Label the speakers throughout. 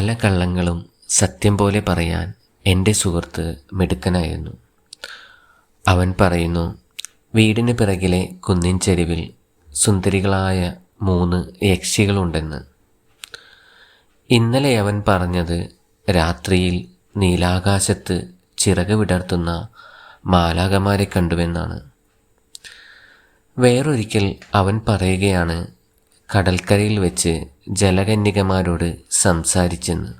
Speaker 1: പല കള്ളങ്ങളും സത്യം പോലെ പറയാൻ എന്റെ സുഹൃത്ത് മിടുക്കനായിരുന്നു. അവൻ പറയുന്നു വീടിന് പിറകിലെ കുന്നിൻ ചെരുവിൽ സുന്ദരികളായ മൂന്ന് യക്ഷികളുണ്ടെന്ന്. ഇന്നലെ അവൻ പറഞ്ഞത് രാത്രിയിൽ നീലാകാശത്ത് ചിറക് വിടർത്തുന്ന മാലാകമാരെ കണ്ടുവെന്നാണ്. വേറൊരിക്കൽ അവൻ പറയുകയാണ് കടൽക്കരയിൽ വെച്ച് ജലകന്യകമാരോട് സംസാരിച്ചെന്ന്.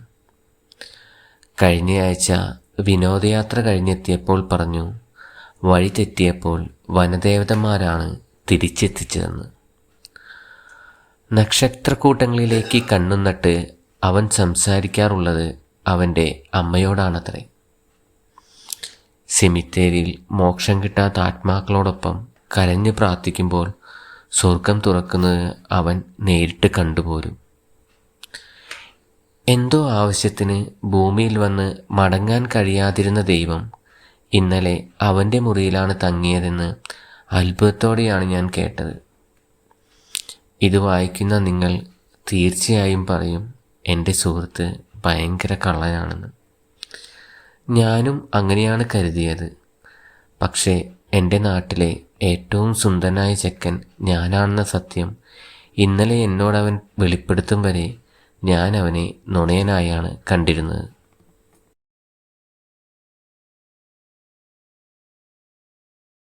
Speaker 1: കഴിഞ്ഞയാഴ്ച വിനോദയാത്ര കഴിഞ്ഞെത്തിയപ്പോൾ പറഞ്ഞു വഴി തെറ്റിയപ്പോൾ വനദേവതന്മാരാണ് തിരിച്ചെത്തിച്ചതെന്ന്. നക്ഷത്രക്കൂട്ടങ്ങളിലേക്ക് കണ്ണുന്നിട്ട് അവൻ സംസാരിക്കാറുള്ളത് അവന്റെ അമ്മയോടാണത്രേ. സെമിത്തേരിയിൽ മോക്ഷം കിട്ടാത്ത ആത്മാക്കളോടൊപ്പം കരഞ്ഞു പ്രാർത്ഥിക്കുമ്പോൾ സ്വർഗം തുറക്കുന്നത് അവൻ നേരിട്ട് കണ്ടുപോലും എന്തോ ആവശ്യത്തിന് ഭൂമിയിൽ വന്ന് മടങ്ങാൻ കഴിയാതിരുന്ന ദൈവം ഇന്നലെ അവന്റെ മുറിയിലാണ് തങ്ങിയതെന്ന് അത്ഭുതത്തോടെയാണ് ഞാൻ കേട്ടത്. ഇത് വായിക്കുന്ന നിങ്ങൾ തീർച്ചയായും പറയും എന്റെ സുഹൃത്ത് ഭയങ്കര കള്ളനാണെന്ന്. ഞാനും അങ്ങനെയാണ് കരുതിയത്. പക്ഷേ എന്റെ നാട്ടിലെ ഏറ്റവും സുന്ദരനായ ചെക്കൻ ഞാനാണെന്ന സത്യം ഇന്നലെ എന്നോടവൻ വെളിപ്പെടുത്തും വരെ ഞാൻ അവനെ നുണയനായാണ് കണ്ടിരുന്നത്.